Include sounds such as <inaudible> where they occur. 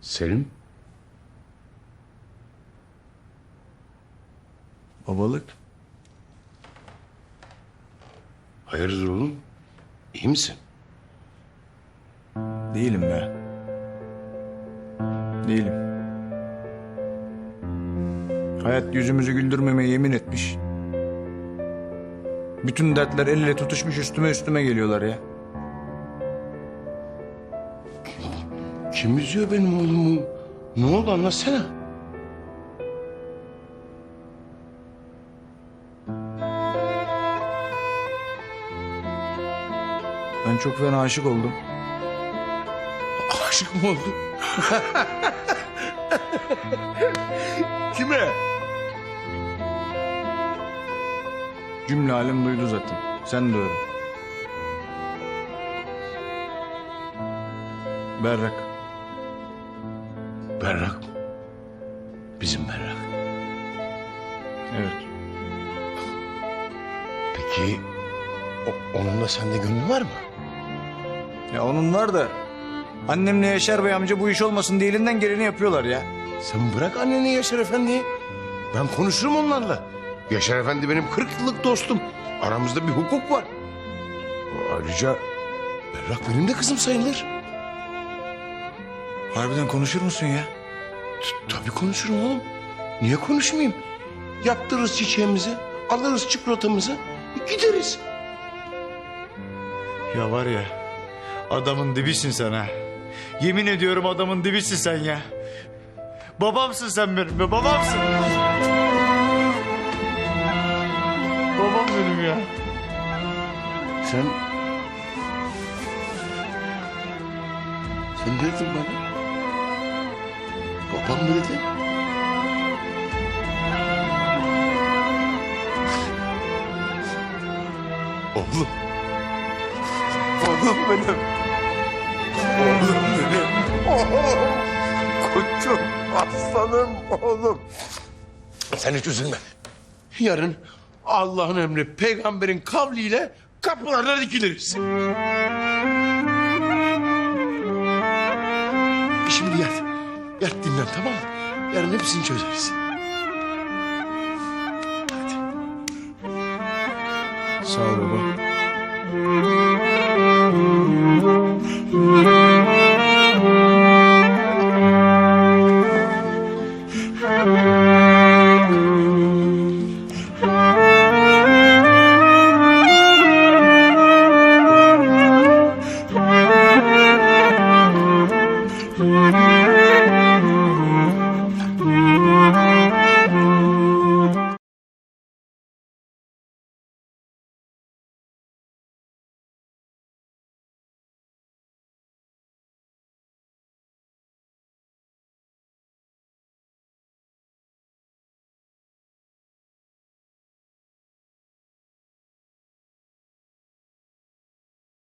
Selim? Babalık. Hayırdır oğlum? İyi misin? Değilim be. Değilim. Hayat yüzümüzü güldürmemeye yemin etmiş. Bütün dertler el ele tutuşmuş üstüme üstüme geliyorlar ya. Kim üzüyor benim oğlumu? Ne oldu anlatsana. Ben çok fena aşık oldum. Aşık mı oldun? <laughs> Kime? Cümle alem duydu zaten. Sen de öyle. Berrak. Berrak? Bizim Berrak. Evet. Peki o- onun da sende gönlü var mı? Ya onun var da annemle Yaşar Bey amca bu iş olmasın diye elinden geleni yapıyorlar ya. Sen bırak anneni Yaşar Efendi'yi. Ben konuşurum onlarla. Yaşar Efendi benim 40 yıllık dostum. Aramızda bir hukuk var. Ayrıca Berrak benim de kızım sayılır. Harbiden konuşur musun ya? T- Tabii konuşurum oğlum. Niye konuşmayayım? Yaptırırız çiçeğimizi, alırız çikolatamızı, gideriz. Ya var ya adamın dibisin sen ha. Yemin ediyorum adamın dibisin sen ya. Babamsın sen benim be babamsın. Babam benim ya. Sen... Sen ne dedin bana? Babam mı dedi? Oğlum. Oğlum benim. Oğlum benim. Oğlum. Koçum, aslanım oğlum. Sen hiç üzülme. Yarın Allah'ın emri peygamberin kavliyle kapılarda dikiliriz. Yat dinlen tamam mı? Yarın hepsini çözeriz. Sağ ol baba.